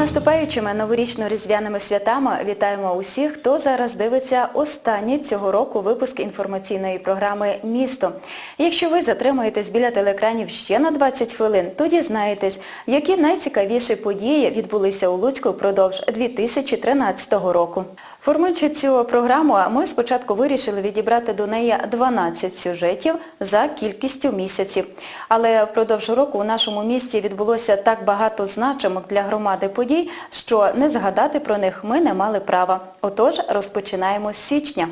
Наступаючими новорічно-різдвяними святами вітаємо усіх, хто зараз дивиться останній цього року випуск інформаційної програми «Місто». Якщо ви затримаєтесь біля телеекранів ще на 20 хвилин, то дізнаєтесь, які найцікавіші події відбулися у Луцьку впродовж 2013 року. Формуючи цю програму, ми спочатку вирішили відібрати до неї 12 сюжетів за кількістю місяців. Але впродовж року у нашому місті відбулося так багато значимих для громади подій, що не згадати про них ми не мали права. Отож, розпочинаємо з січня.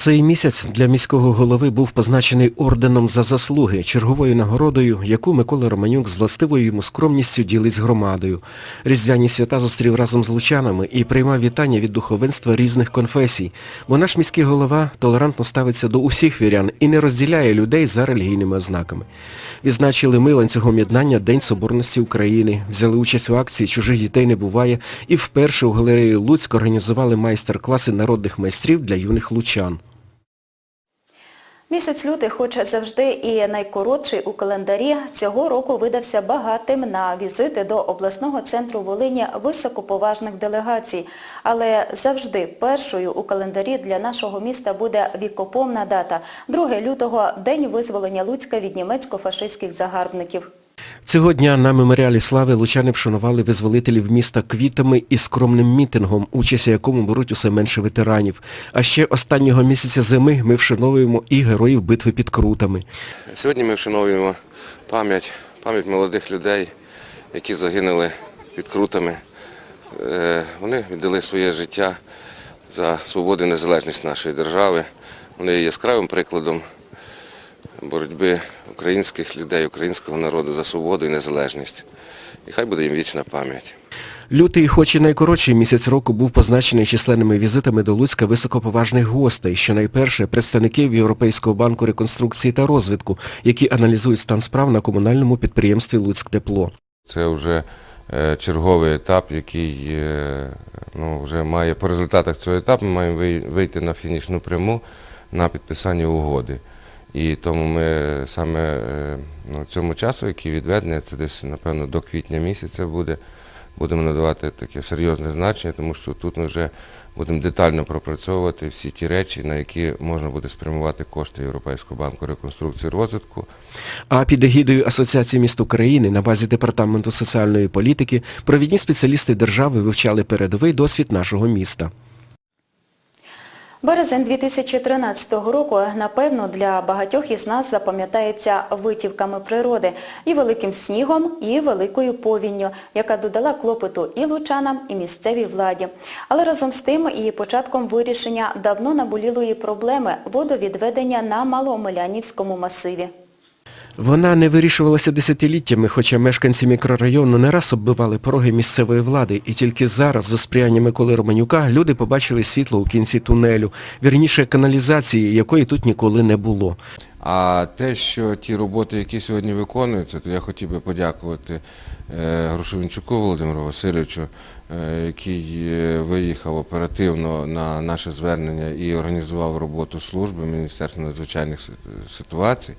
Цей місяць для міського голови був позначений орденом за заслуги, черговою нагородою, яку Микола Романюк з властивою йому скромністю ділить з громадою. Різдвяні свята зустрів разом з лучанами і приймав вітання від духовенства різних конфесій, бо наш міський голова толерантно ставиться до усіх вірян і не розділяє людей за релігійними ознаками. Відзначили ми ланцюгом єднання День Соборності України, взяли участь у акції «Чужих дітей не буває» і вперше у галереї Луцьк організували майстер-класи народних майстрів для юних лучан. Місяць лютий, хоч завжди і найкоротший у календарі, цього року видався багатим на візити до обласного центру Волині високоповажних делегацій. Але завжди першою у календарі для нашого міста буде вікоповна дата – 2 лютого – День визволення Луцька від німецько-фашистських загарбників. Цього дня на меморіалі слави лучани вшанували визволителів міста квітами і скромним мітингом, участь у якому беруть усе менше ветеранів. А ще останнього місяця зими ми вшановуємо і героїв битви під крутами. Сьогодні ми вшановуємо пам'ять, пам'ять молодих людей, які загинули під крутами. Е, Вони віддали своє життя за свободу і незалежність нашої держави. Вони є яскравим прикладом боротьби українських людей, українського народу за свободу і незалежність. І хай буде їм вічна пам'ять. Лютий, хоч і найкоротший місяць року, був позначений численними візитами до Луцька високоповажних гостей, що найперше представників Європейського банку реконструкції та розвитку, які аналізують стан справ на комунальному підприємстві Луцьктепло. Це вже е, черговий етап, який е, ну, вже має по результатах цього етапу ми маємо вийти на фінішну пряму на підписання угоди. І тому ми саме е, ну, цьому часу, який відведений, це десь, напевно, до квітня місяця буде, будемо надавати таке серйозне значення, тому що тут ми вже будемо детально пропрацьовувати всі ті речі, на які можна буде спрямувати кошти Європейського банку реконструкції розвитку. А під егідою Асоціації міст України на базі Департаменту соціальної політики провідні спеціалісти держави вивчали передовий досвід нашого міста. Березень 2013 року, напевно, для багатьох із нас запам'ятається витівками природи і великим снігом, і великою повінню, яка додала клопоту і лучанам, і місцевій владі. Але разом з тим і початком вирішення давно наболілої проблеми водовідведення на Малоомелянівському масиві. Вона не вирішувалася десятиліттями, хоча мешканці мікрорайону не раз оббивали пороги місцевої влади, і тільки зараз, за сприяння Миколи Романюка, люди побачили світло у кінці тунелю, вірніше каналізації, якої тут ніколи не було. А те, що ті роботи, які сьогодні виконуються, то я хотів би подякувати е, Грушовінчуку Володимиру Васильовичу, е, який е, виїхав оперативно на наше звернення і організував роботу служби Міністерства надзвичайних ситуацій.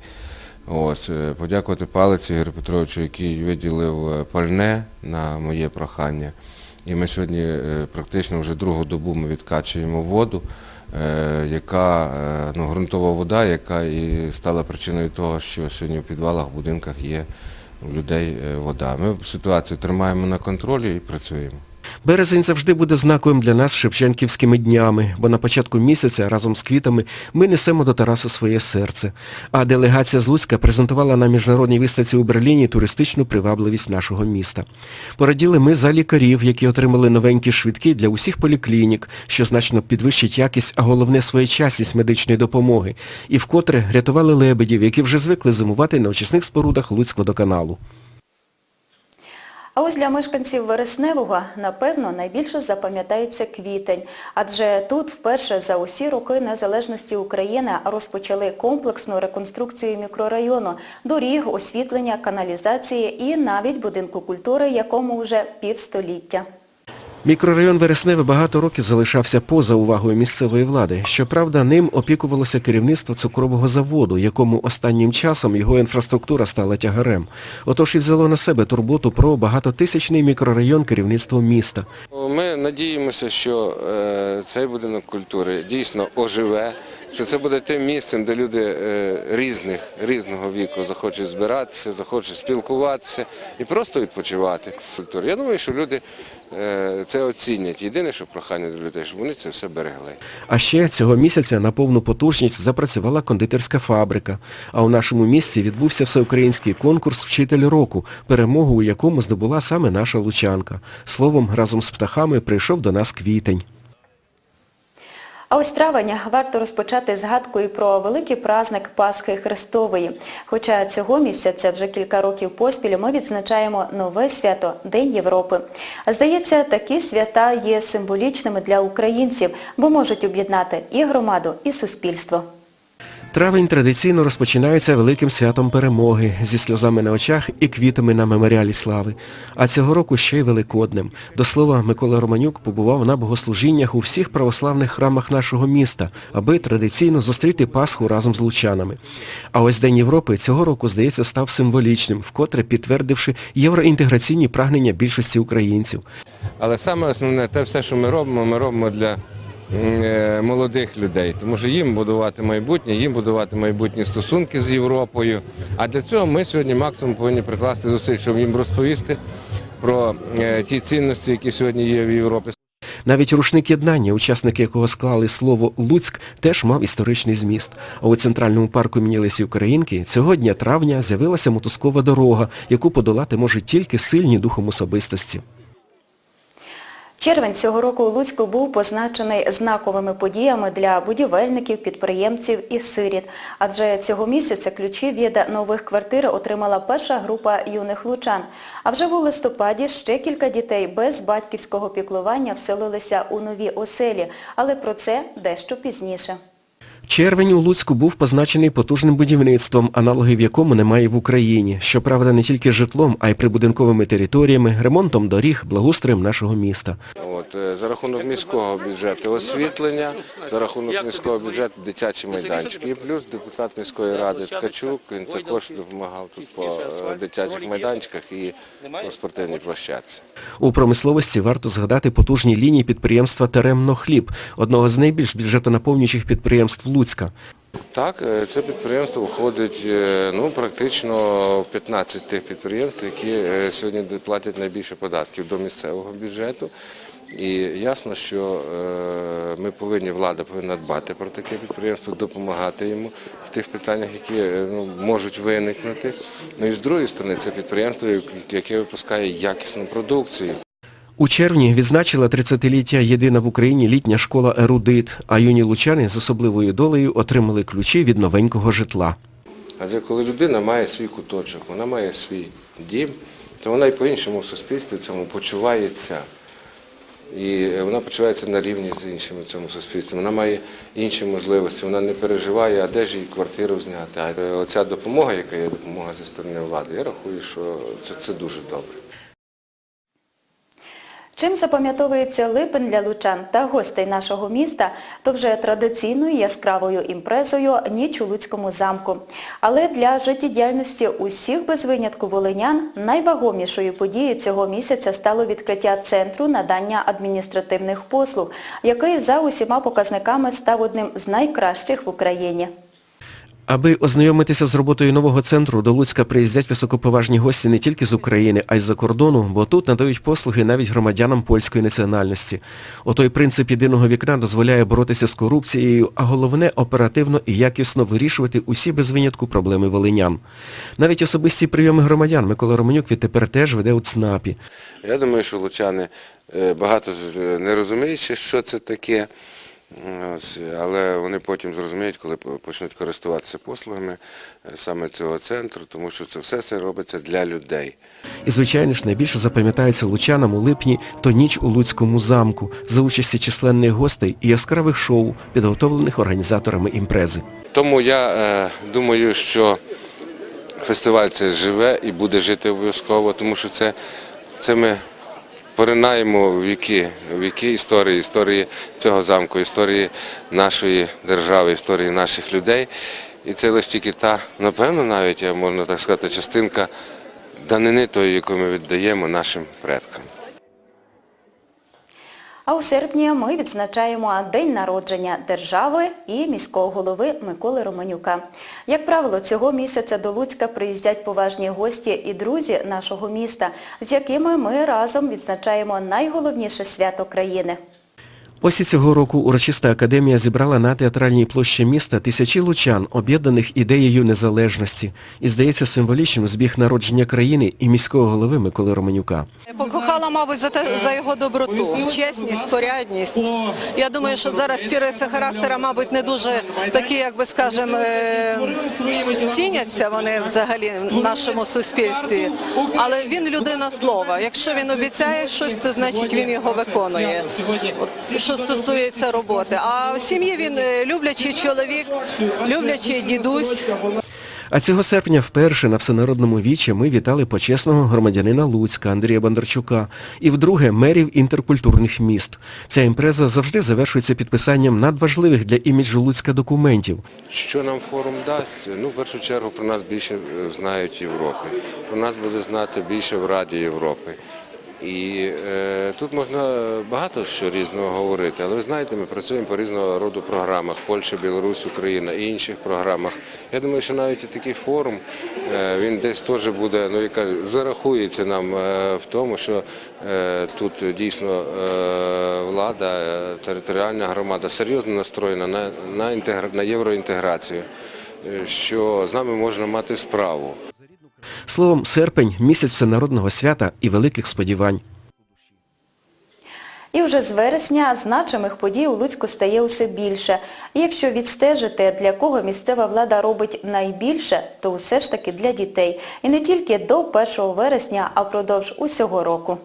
Ось, е, подякувати Палиці Ігорю Петровичу, який виділив е, пальне на моє прохання. І ми сьогодні е, практично вже другу добу ми відкачуємо воду, яка, ну, ґрунтова вода, яка і стала причиною того, що сьогодні в підвалах, в будинках є у людей вода. Ми ситуацію тримаємо на контролі і працюємо. Березень завжди буде знаковим для нас Шевченківськими днями, бо на початку місяця разом з квітами ми несемо до Тарасу своє серце. А делегація з Луцька презентувала на міжнародній виставці у Берліні туристичну привабливість нашого міста. Пораділи ми за лікарів, які отримали новенькі швидки для усіх поліклінік, що значно підвищить якість, а головне своєчасність медичної допомоги. І вкотре рятували лебедів, які вже звикли зимувати на очисних спорудах Луцькводоканалу. А ось для мешканців Вересневого, напевно, найбільше запам'ятається квітень, адже тут вперше за усі роки незалежності України розпочали комплексну реконструкцію мікрорайону, доріг, освітлення, каналізації і навіть будинку культури, якому вже півстоліття. Мікрорайон Вересневе багато років залишався поза увагою місцевої влади. Щоправда, ним опікувалося керівництво цукрового заводу, якому останнім часом його інфраструктура стала тягарем. Отож і взяло на себе турботу про багатотисячний мікрорайон керівництво міста. Ми надіємося, що е, цей будинок культури дійсно оживе, що це буде тим місцем, де люди е, різних, різного віку захочуть збиратися, захочуть спілкуватися і просто відпочивати. Я думаю, що люди е, це оцінять. Єдине, що прохання до людей, щоб вони це все берегли. А ще цього місяця на повну потужність запрацювала кондитерська фабрика. А у нашому місті відбувся всеукраїнський конкурс «Вчитель року», перемогу у якому здобула саме наша лучанка. Словом, разом з птахами прийшов до нас квітень. А ось травень варто розпочати згадкою про великий праздник Пасхи Христової. Хоча цього місяця вже кілька років поспіль ми відзначаємо нове свято – День Європи. Здається, такі свята є символічними для українців, бо можуть об'єднати і громаду, і суспільство. Травень традиційно розпочинається великим святом перемоги зі сльозами на очах і квітами на меморіалі слави. А цього року ще й великодним. До слова, Микола Романюк побував на богослужіннях у всіх православних храмах нашого міста, аби традиційно зустріти Пасху разом з лучанами. А ось День Європи цього року, здається, став символічним, вкотре підтвердивши євроінтеграційні прагнення більшості українців. Але саме основне, те все, що ми робимо, ми робимо для молодих людей, тому що їм будувати майбутнє, їм будувати майбутні стосунки з Європою. А для цього ми сьогодні максимум повинні прикласти зусиль, щоб їм розповісти про е, ті цінності, які сьогодні є в Європі. Навіть рушник єднання, учасники якого склали слово «Луцьк», теж мав історичний зміст. А у Центральному парку імені Лесі Українки цього дня травня з'явилася мотузкова дорога, яку подолати можуть тільки сильні духом особистості. Червень цього року у Луцьку був позначений знаковими подіями для будівельників, підприємців і сиріт. Адже цього місяця ключі від нових квартир отримала перша група юних лучан. А вже в листопаді ще кілька дітей без батьківського піклування вселилися у нові оселі. Але про це дещо пізніше. Червень у Луцьку був позначений потужним будівництвом, аналогів якому немає в Україні. Щоправда, не тільки житлом, а й прибудинковими територіями, ремонтом доріг, благоустроєм нашого міста. От, е, за рахунок міського бюджету освітлення, за рахунок міського бюджету дитячі майданчики. І плюс депутат міської ради Ткачук, він також допомагав тут по е, дитячих майданчиках і на спортивній площадці. У промисловості варто згадати потужні лінії підприємства «Теремно хліб», одного з найбільш бюджетонаповнюючих підприємств Луцька. Так, е, це підприємство входить е, ну, практично 15 тих підприємств, які е, сьогодні платять найбільше податків до місцевого бюджету. І ясно, що ми повинні, влада повинна дбати про таке підприємство, допомагати йому в тих питаннях, які ну, можуть виникнути. Ну і з другої сторони, це підприємство, яке випускає якісну продукцію. У червні відзначила 30-ліття єдина в Україні літня школа «Ерудит», а юні лучани з особливою долею отримали ключі від новенького житла. Адже коли людина має свій куточок, вона має свій дім, то вона і по-іншому в суспільстві цьому почувається. І вона почувається на рівні з іншими в цьому суспільстві. Вона має інші можливості, вона не переживає, а де ж їй квартиру зняти. А оця допомога, яка є допомога зі сторони влади, я рахую, що це, це дуже добре. Чим запам'ятовується липень для лучан та гостей нашого міста, то вже традиційною яскравою імпрезою ніч у Луцькому замку. Але для життєдіяльності усіх без винятку волинян найвагомішою подією цього місяця стало відкриття Центру надання адміністративних послуг, який за усіма показниками став одним з найкращих в Україні. Аби ознайомитися з роботою нового центру, до Луцька приїздять високоповажні гості не тільки з України, а й з-за кордону, бо тут надають послуги навіть громадянам польської національності. Отой принцип єдиного вікна дозволяє боротися з корупцією, а головне – оперативно і якісно вирішувати усі без винятку проблеми волинян. Навіть особисті прийоми громадян Микола Романюк відтепер теж веде у ЦНАПі. Я думаю, що лучани е, багато не розуміють, що це таке, але вони потім зрозуміють, коли почнуть користуватися послугами е, саме цього центру, тому що це все це робиться для людей. І, звичайно ж, найбільше запам'ятається лучанам у липні то ніч у Луцькому замку за участі численних гостей і яскравих шоу, підготовлених організаторами імпрези. Тому я е, думаю, що фестиваль це живе і буде жити обов'язково, тому що це, це ми поринаємо віки, віки історії, історії цього замку, історії нашої держави, історії наших людей. І це лише тільки та, напевно, навіть, можна так сказати, частинка данини тої, яку ми віддаємо нашим предкам. А у серпні ми відзначаємо день народження держави і міського голови Миколи Романюка. Як правило, цього місяця до Луцька приїздять поважні гості і друзі нашого міста, з якими ми разом відзначаємо найголовніше свято країни. Ось і цього року урочиста академія зібрала на театральній площі міста тисячі лучан, об'єднаних ідеєю незалежності. І, здається, символічним збіг народження країни і міського голови Миколи Романюка. Покохала, мабуть, за те за його доброту, чесність, порядність. Я думаю, що зараз ці риси характера, мабуть, не дуже такі, як би скажемо, е, ціняться вони взагалі в нашому суспільстві. Але він людина слова. Якщо він обіцяє щось, то значить він його виконує. Що стосується роботи. А в сім'ї він е, люблячий чоловік, люблячий дідусь. А цього серпня вперше на всенародному вічі ми вітали почесного громадянина Луцька Андрія Бондарчука і вдруге мерів інтеркультурних міст. Ця імпреза завжди завершується підписанням надважливих для іміджу Луцька документів. Що нам форум дасть? Ну, в першу чергу про нас більше е, знають в Європі. Про нас буде знати більше в Раді Європи. І е, тут можна багато що різного говорити, але ви знаєте, ми працюємо по різного роду програмах Польща, Білорусь, Україна і інших програмах. Я думаю, що навіть і такий форум е, він десь теж буде, ну яка зарахується нам е, в тому, що е, тут дійсно е, влада, е, територіальна громада серйозно настроєна на, на, інтегра... на євроінтеграцію, е, що з нами можна мати справу. Словом, серпень – місяць всенародного свята і великих сподівань. І вже з вересня значимих подій у Луцьку стає усе більше. Якщо відстежити, для кого місцева влада робить найбільше, то усе ж таки для дітей. І не тільки до 1 вересня, а впродовж усього року.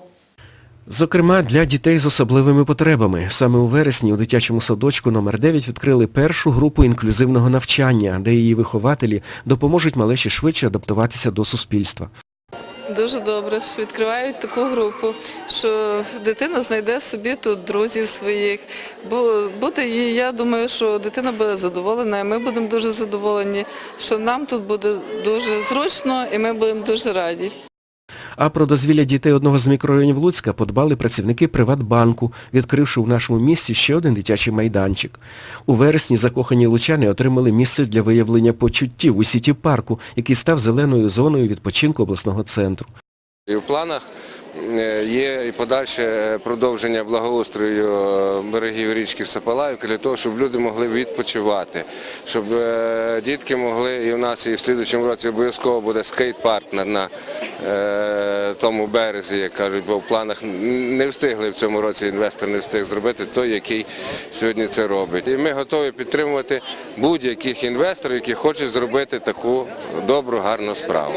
Зокрема, для дітей з особливими потребами. Саме у вересні у дитячому садочку номер 9 відкрили першу групу інклюзивного навчання, де її вихователі допоможуть малеші швидше адаптуватися до суспільства. Дуже добре, що відкривають таку групу, що дитина знайде собі тут друзів своїх. Бо буде їй, я думаю, що дитина буде задоволена, і ми будемо дуже задоволені, що нам тут буде дуже зручно і ми будемо дуже раді. А про дозвілля дітей одного з мікрорайонів Луцька подбали працівники Приватбанку, відкривши в нашому місті ще один дитячий майданчик. У вересні закохані лучани отримали місце для виявлення почуттів у сіті парку, який став зеленою зоною відпочинку обласного центру. І в планах є і подальше е, продовження благоустрою е, берегів річки Сапалаївки для того, щоб люди могли відпочивати, щоб е, дітки могли, і у нас і в слідчому році обов'язково буде скейт-парк на, на е, тому березі, як кажуть, бо в планах не встигли в цьому році інвестор не встиг зробити той, який сьогодні це робить. І ми готові підтримувати будь-яких інвесторів, які хочуть зробити таку добру, гарну справу.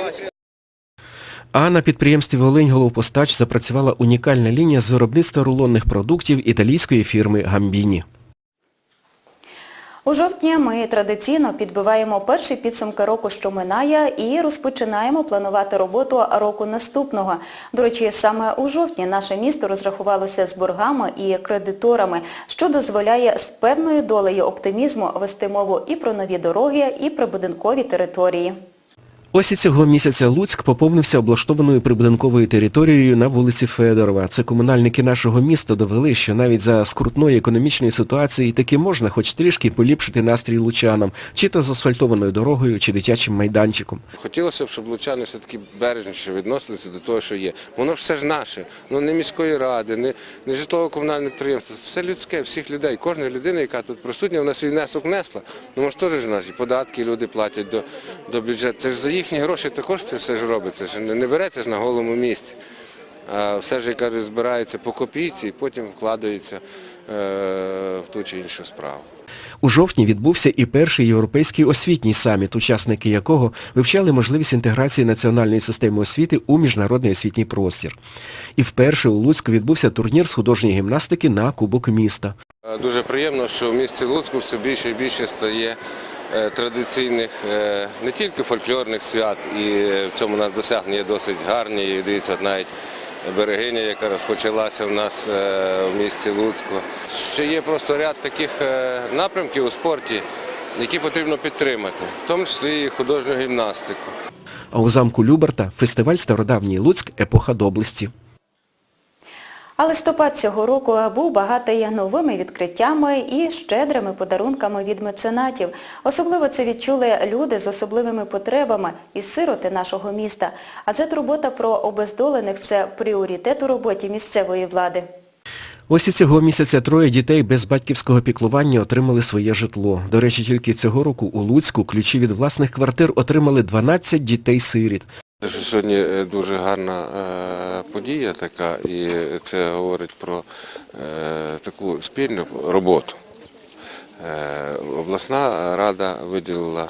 А на підприємстві Волинь Головпостач запрацювала унікальна лінія з виробництва рулонних продуктів італійської фірми Гамбіні. У жовтні ми традиційно підбиваємо перші підсумки року, що минає, і розпочинаємо планувати роботу року наступного. До речі, саме у жовтні наше місто розрахувалося з боргами і кредиторами, що дозволяє з певною долею оптимізму вести мову і про нові дороги, і про будинкові території. Ось і цього місяця Луцьк поповнився облаштованою прибудинковою територією на вулиці Федорова. Це комунальники нашого міста довели, що навіть за скрутної економічної ситуації таки можна хоч трішки поліпшити настрій лучанам, чи то з асфальтованою дорогою, чи дитячим майданчиком. Хотілося б, щоб лучани все-таки бережніше відносилися до того, що є. Воно ж все ж наше, ну не міської ради, не, не житлово-комунальне підприємство, все людське, всіх людей. Кожна людина, яка тут присутня, вона свій внесок внесла. Ну може теж наші податки люди платять до, до бюджету. Це ж за їхні гроші також це все ж робиться. Ж не, не береться ж на голому місці. А все ж, як кажуть, збирається по копійці і потім вкладається е, в ту чи іншу справу. У жовтні відбувся і перший європейський освітній саміт, учасники якого вивчали можливість інтеграції національної системи освіти у міжнародний освітній простір. І вперше у Луцьку відбувся турнір з художньої гімнастики на Кубок міста. Е, Дуже приємно, що в місті Луцьку все більше і більше стає традиційних е, не тільки фольклорних свят, і е, в цьому нас досягнення досить гарні. І дивіться, навіть берегиня, яка розпочалася в нас е, в місті Луцьку. Ще є просто ряд таких е, напрямків у спорті, які потрібно підтримати, в тому числі і художню гімнастику. А у замку Люберта фестиваль Стародавній Луцьк Епоха доблесті. А листопад цього року був багатий новими відкриттями і щедрими подарунками від меценатів. Особливо це відчули люди з особливими потребами і сироти нашого міста. Адже турбота про обездолених – це пріоритет у роботі місцевої влади. Ось і цього місяця троє дітей без батьківського піклування отримали своє житло. До речі, тільки цього року у Луцьку ключі від власних квартир отримали 12 дітей-сиріт. Сьогодні е, дуже гарна е, подія така, і це говорить про е, таку спільну роботу. Обласна рада виділила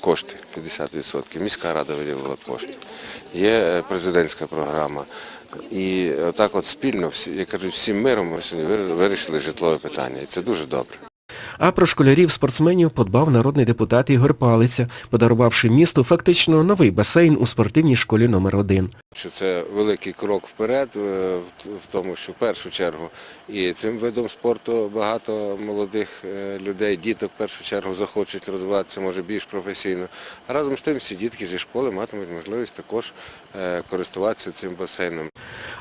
кошти 50%, міська рада виділила кошти. Є президентська програма. І отак от спільно, я кажу, всім миром ми сьогодні вирішили житлове питання. І це дуже добре. А про школярів-спортсменів подбав народний депутат Ігор Палиця, подарувавши місту фактично новий басейн у спортивній школі номер 1 що це великий крок вперед е, в тому, що в першу чергу і цим видом спорту багато молодих е, людей, діток в першу чергу захочуть розвиватися, може більш професійно. А разом з тим всі дітки зі школи матимуть можливість також е, користуватися цим басейном.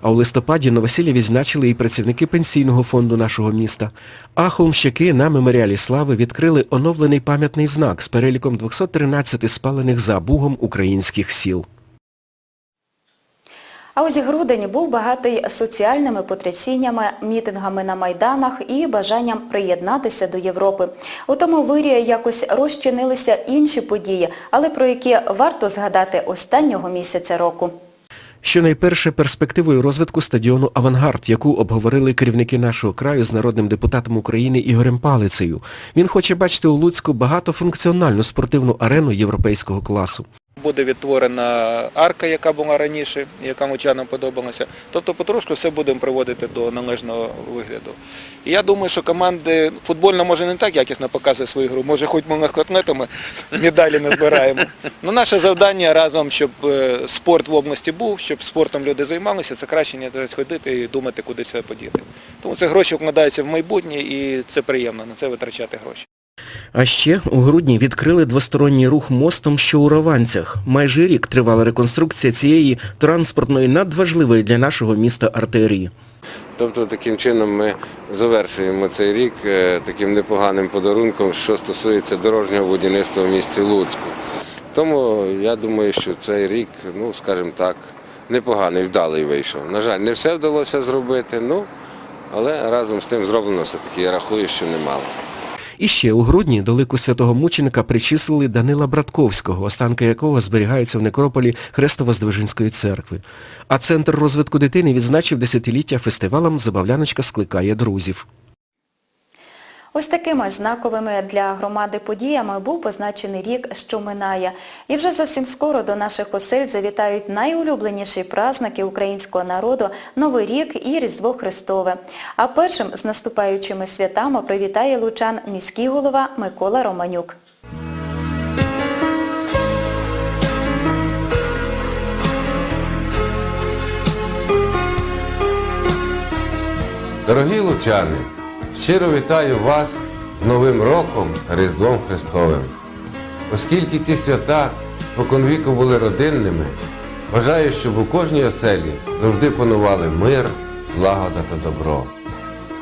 А у листопаді новосілля відзначили і працівники пенсійного фонду нашого міста. А холмщики на меморіалі слави відкрили оновлений пам'ятний знак з переліком 213 спалених за Бугом українських сіл. А ось грудень був багатий соціальними потрясіннями, мітингами на майданах і бажанням приєднатися до Європи. У тому вирі якось розчинилися інші події, але про які варто згадати останнього місяця року. Щонайперше перспективою розвитку стадіону «Авангард», яку обговорили керівники нашого краю з народним депутатом України Ігорем Палицею. Він хоче бачити у Луцьку багатофункціональну спортивну арену європейського класу. Буде відтворена арка, яка була раніше, яка мочанам подобалася. Тобто потрошку все будемо приводити до належного вигляду. І я думаю, що команди футбольна може не так якісно показує свою гру, може хоч ми легкоатлетами медалі не збираємо. Ну, наше завдання разом, щоб е, спорт в області був, щоб спортом люди займалися, це краще не ходити і думати, куди себе подіти. Тому це гроші вкладаються в майбутнє і це приємно на це витрачати гроші. А ще у грудні відкрили двосторонній рух мостом, що у Рованцях. Майже рік тривала реконструкція цієї транспортної надважливої для нашого міста артерії. Тобто таким чином ми завершуємо цей рік е, таким непоганим подарунком, що стосується дорожнього будівництва в місті Луцьку. Тому я думаю, що цей рік, ну скажімо так, непоганий, вдалий вийшов. На жаль, не все вдалося зробити, ну, але разом з тим зроблено все-таки, я рахую, що немало. І ще у грудні до лику святого мученика причислили Данила Братковського, останки якого зберігаються в некрополі Хрестово-Здвижинської церкви. А Центр розвитку дитини відзначив десятиліття фестивалом «Забавляночка скликає друзів». Ось такими знаковими для громади подіями був позначений рік, що минає. І вже зовсім скоро до наших осель завітають найулюбленіші праздники українського народу – Новий рік і Різдво Христове. А першим з наступаючими святами привітає лучан міський голова Микола Романюк. Дорогі лучани, щиро вітаю вас з Новим роком Різдвом Христовим. Оскільки ці свята споконвіку були родинними, бажаю, щоб у кожній оселі завжди панували мир, злагода та добро.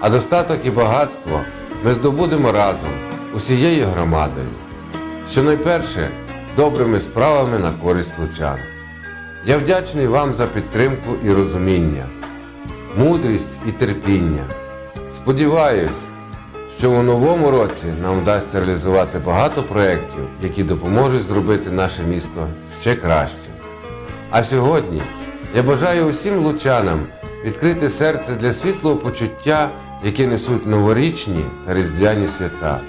А достаток і багатство ми здобудемо разом, усією громадою. Що найперше добрими справами на користь лучан. Я вдячний вам за підтримку і розуміння мудрість і терпіння. Сподіваюсь, що у новому році нам вдасться реалізувати багато проєктів, які допоможуть зробити наше місто ще кращим. А сьогодні я бажаю усім лучанам відкрити серце для світлого почуття, яке несуть новорічні та різдвяні свята.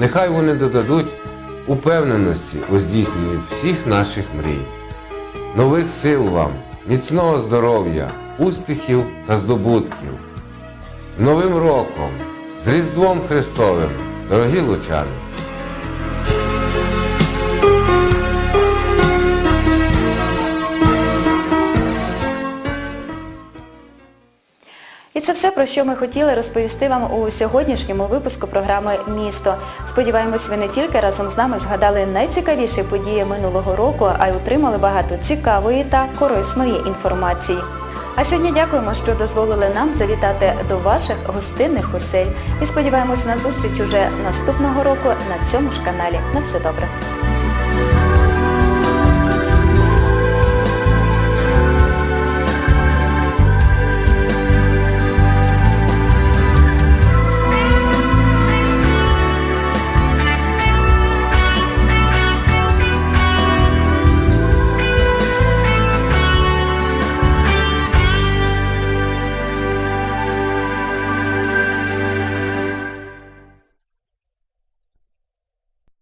Нехай вони додадуть упевненості у здійсненні всіх наших мрій. Нових сил вам, міцного здоров'я, успіхів та здобутків. Новим роком, з Різдвом Христовим, дорогі лучани! І це все, про що ми хотіли розповісти вам у сьогоднішньому випуску програми Місто. Сподіваємось, ви не тільки разом з нами згадали найцікавіші події минулого року, а й отримали багато цікавої та корисної інформації. А сьогодні дякуємо, що дозволили нам завітати до ваших гостинних осель. І сподіваємось на зустріч уже наступного року на цьому ж каналі. На все добре.